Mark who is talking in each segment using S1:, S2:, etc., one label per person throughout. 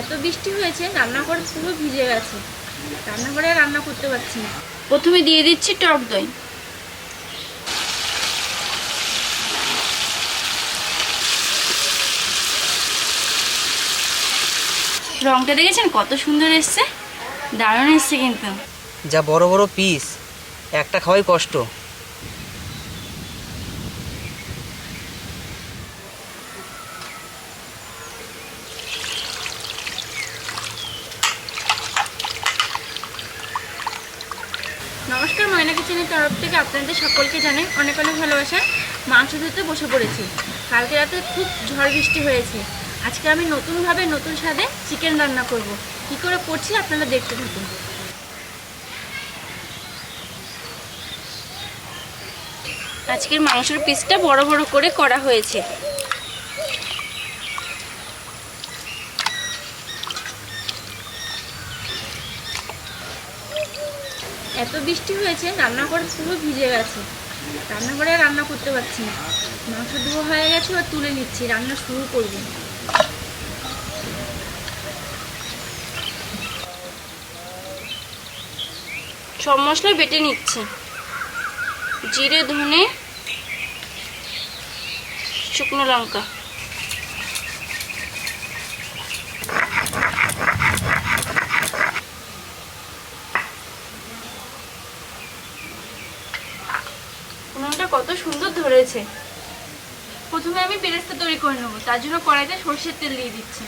S1: এত বৃষ্টি হয়েছে, রান্নাঘর পুরো ভিজে গেছে। রান্নাঘরে রান্না করতে পারছি না। প্রথমে দিয়ে দিচ্ছি টক দই। রংটা দেখেছেন? কত সুন্দর এসছে। দারুণ এসছে কিন্তু।
S2: যা বড় বড় পিস একটা খাওয়াই কষ্ট।
S1: তরফ থেকে আপনাদের সকলকে জানাই অনেক অনেক ভালোবাসা। মাংস ধুতে বসে পড়েছি। কালকে রাতে খুব ঝড় বৃষ্টি হয়েছে। আজকে আমি নতুনভাবে নতুন স্বাদে চিকেন রান্না করব। কি করে করছি আপনারা দেখতে থাকুন। আজকের মাংসের পিসটা বড় বড় করে করা হয়েছে। এত বৃষ্টি হয়েছে, রান্নাঘর পুরো ভিজে গেছে। রান্নাঘরে রান্না করতে পারছি না। মাংস ধোয়া হয়ে গেছে আর তুলে নিচ্ছি, রান্না শুরু করব। সব মশলা বেটে নিচ্ছি। জিরে, ধনে, শুকনো লঙ্কা উনুনটা কত সুন্দর ধরেছে। প্রথমে আমি পেরেস্তা তৈরি করে নেব, তার জন্য কড়াইতে সর্ষের তেল দিয়ে দিচ্ছি।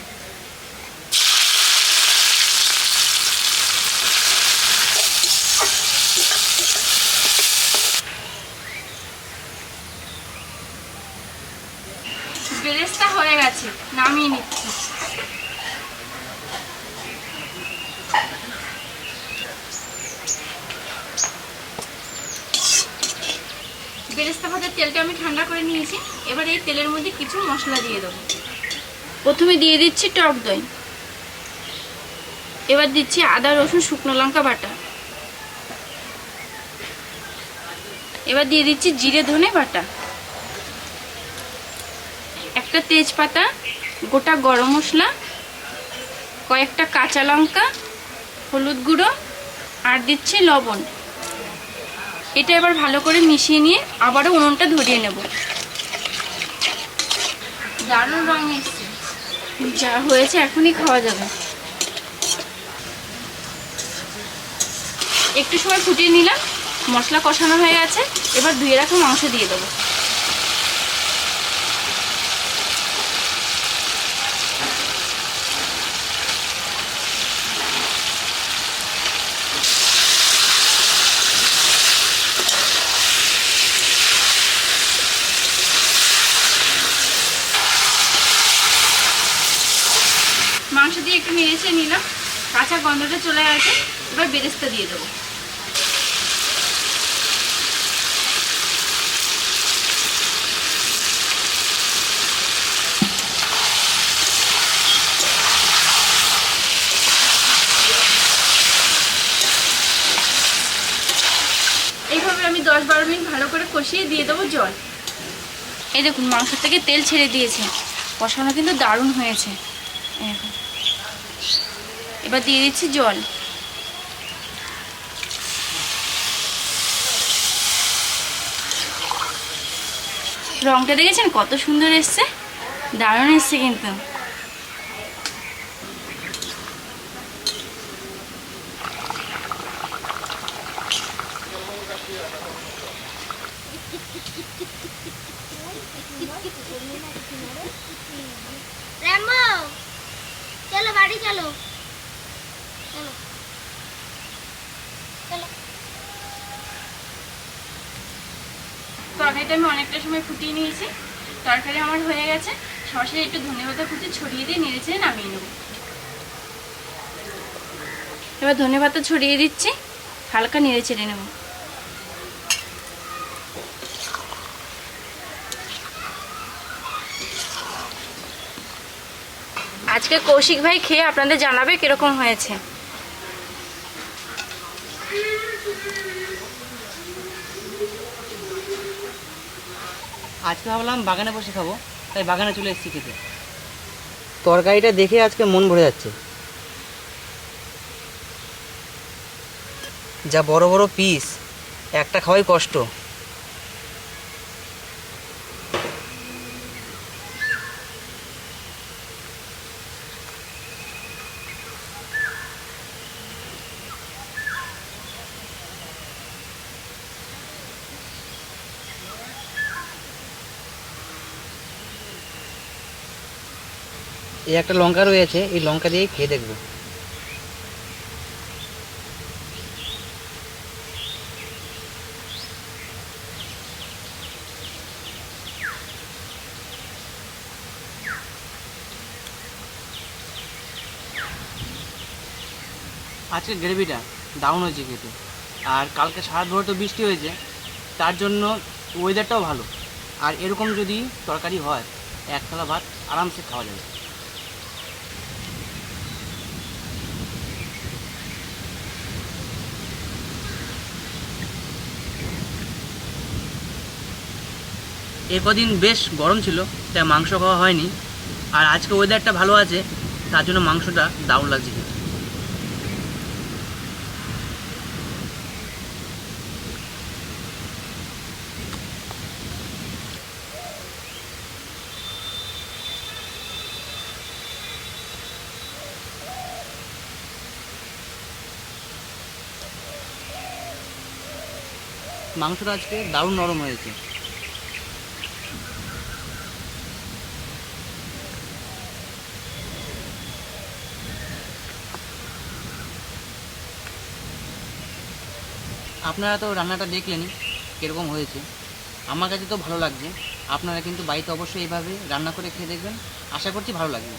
S1: বেরেস্তা হয়ে গেছে, নামিয়ে নিচ্ছি। বেরেস্তা ভাতের তেলটা আমি ঠান্ডা করে নিয়েছি। এবার এই তেলের মধ্যে কিছু মশলা দিয়ে দেবো। প্রথমে দিয়ে দিচ্ছি টক দই। এবার দিচ্ছি আদা, রসুন, শুকনো লঙ্কা বাটা। এবার দিয়ে দিচ্ছি জিরে, ধনে বাটা। একটা তেজপাতা, গোটা গরম মশলা, কয়েকটা কাঁচা লঙ্কা, হলুদ গুঁড়ো, আর দিচ্ছি লবণ। এটা এবার ভালো করে মিশিয়ে নিয়ে আবারও উনুনটা ধরিয়ে নেব। দারুণ রং এসছে। যা হয়েছে এখনই খাওয়া যাবে। একটু সময় ফুটিয়ে নিলাম মশলা কষানো হয়ে গেছে এবার ধুয়ে রাখা মাংস দিয়ে দেবো মাংস নেড়েছে নিলাম, কাঁচা গন্ধটা চলে গেছে এবার বেরেস্তা দিয়ে দেবো। এইভাবে আমি দশ বারো মিনিট ভালো করে কষিয়ে দিয়ে দেবো জল। এই দেখুন মাংস থেকে তেল ছেড়ে দিয়েছে। কষানো কিন্তু দারুণ হয়েছে। এবার দিয়ে দিচ্ছি জল। রংটা দেখেছেন? কত সুন্দর এসছে। দারুণ এসছে কিন্তু।
S3: বাড়ি চলো। চলো।
S1: তরকারিটা আমি অনেকটা সময় ফুটিয়ে নিয়েছি। তরকারি আমার হয়ে গেছে। সরাসরি একটু ধনেপাতা কুচি ছড়িয়ে দিয়ে নেড়ে চেড়ে নামিয়ে নেব। এবার ধনেপাতা ছড়িয়ে দিচ্ছি। হালকা নেড়ে চেড়ে নেব। আজকে কৌশিক ভাই খেয়ে আপনাদের জানাবে কীরকম হয়েছে।
S2: আজকে ভাবলাম বাগানে বসে খাব তাই বাগানে চলে এসেছি খেতে। তরকারিটা দেখে আজকে মন ভরে যাচ্ছে। যা বড় বড় পিস একটা খাওয়াই কষ্ট। এই একটা লঙ্কা রয়েছে, এই লঙ্কা দিয়েই খেয়ে দেখব। আজকে গ্রেভিটা দারুণ হয়েছে খেতে। আর কালকে সারা ভোর তো বৃষ্টি হয়েছে, তার জন্য ওয়েদারটাও ভালো। আর এরকম যদি তরকারি হয় এক থালা ভাত আরামসে খাওয়া যাবে। এ কদিন বেশ গরম ছিল, তাই মাংস খাওয়া হয়নি আর আজকে ওয়েদারটা ভালো আছে, তার জন্য মাংসটা দারুণ লাগছে খেতে। মাংসটা আজকে দারুণ নরম হয়েছে আপনারা তো রান্নাটা দেখলেনই কীরকম হয়েছে। আমার কাছে তো ভালো লাগছে। আপনারা কিন্তু বাড়িতে অবশ্যই এইভাবে রান্না করে খেয়ে দেখবেন। আশা করছি ভালো লাগবে।